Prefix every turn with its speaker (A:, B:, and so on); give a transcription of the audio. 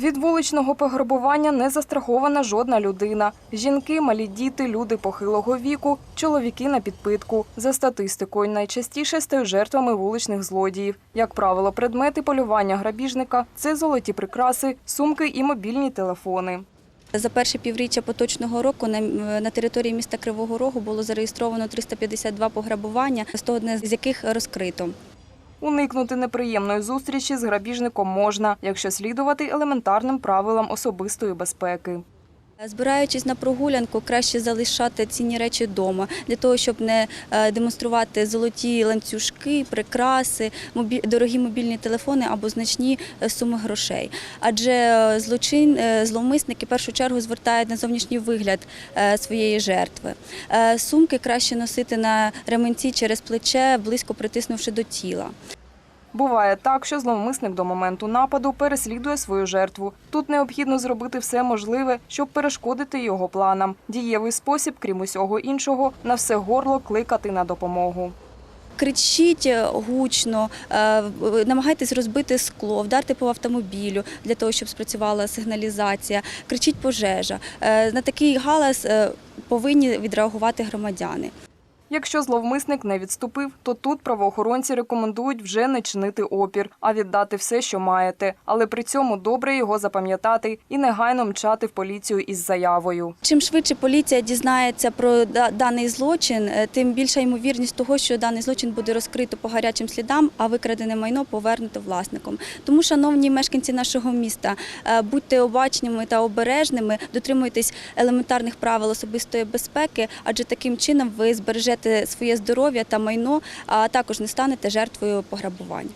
A: Від вуличного пограбування не застрахована жодна людина. Жінки, малі діти, люди похилого віку, чоловіки на підпитку. За статистикою, найчастіше стають жертвами вуличних злодіїв. Як правило, предмети полювання грабіжника це золоті прикраси, сумки і мобільні телефони.
B: За перше півріччя поточного року на, території міста Кривого Рогу було зареєстровано 352 пограбування, 101 з яких розкрито.
A: Уникнути неприємної зустрічі з грабіжником можна, якщо слідувати елементарним правилам особистої безпеки.
B: Збираючись на прогулянку, краще залишати цінні речі вдома для того, щоб не е, демонструвати золоті ланцюжки, прикраси, дорогі мобільні телефони або значні е, суми грошей. Адже е, злочин, е, зловмисники в першу чергу звертають на зовнішній вигляд е, своєї жертви. Е, Сумки краще носити на ремінці через плече, близько притиснувши до тіла.
A: Буває так, що зловмисник до моменту нападу переслідує свою жертву. Тут необхідно зробити все можливе, щоб перешкодити його планам. Дієвий спосіб, крім усього іншого, на все горло кликати на допомогу.
B: Кричіть е, гучно, е, намагайтесь розбити скло, вдарте по автомобілю для того, щоб спрацювала сигналізація. Кричіть пожежа. Е, На такий галас повинні відреагувати громадяни.
A: Якщо зловмисник не відступив, то тут правоохоронці рекомендують вже не чинити опір, а віддати все, що маєте. Але при цьому добре його запам'ятати і негайно мчати в поліцію із заявою.
B: Чим швидше поліція дізнається про даний злочин, е, тим більша ймовірність того, що даний злочин буде розкрито по гарячим слідам, а викрадене майно повернуто власником. Тому, шановні мешканці нашого міста, е, будьте обачними та обережними, дотримуйтесь елементарних правил особистої безпеки, адже таким чином ви збережете своє здоров'я та майно, а також не станете жертвою пограбування.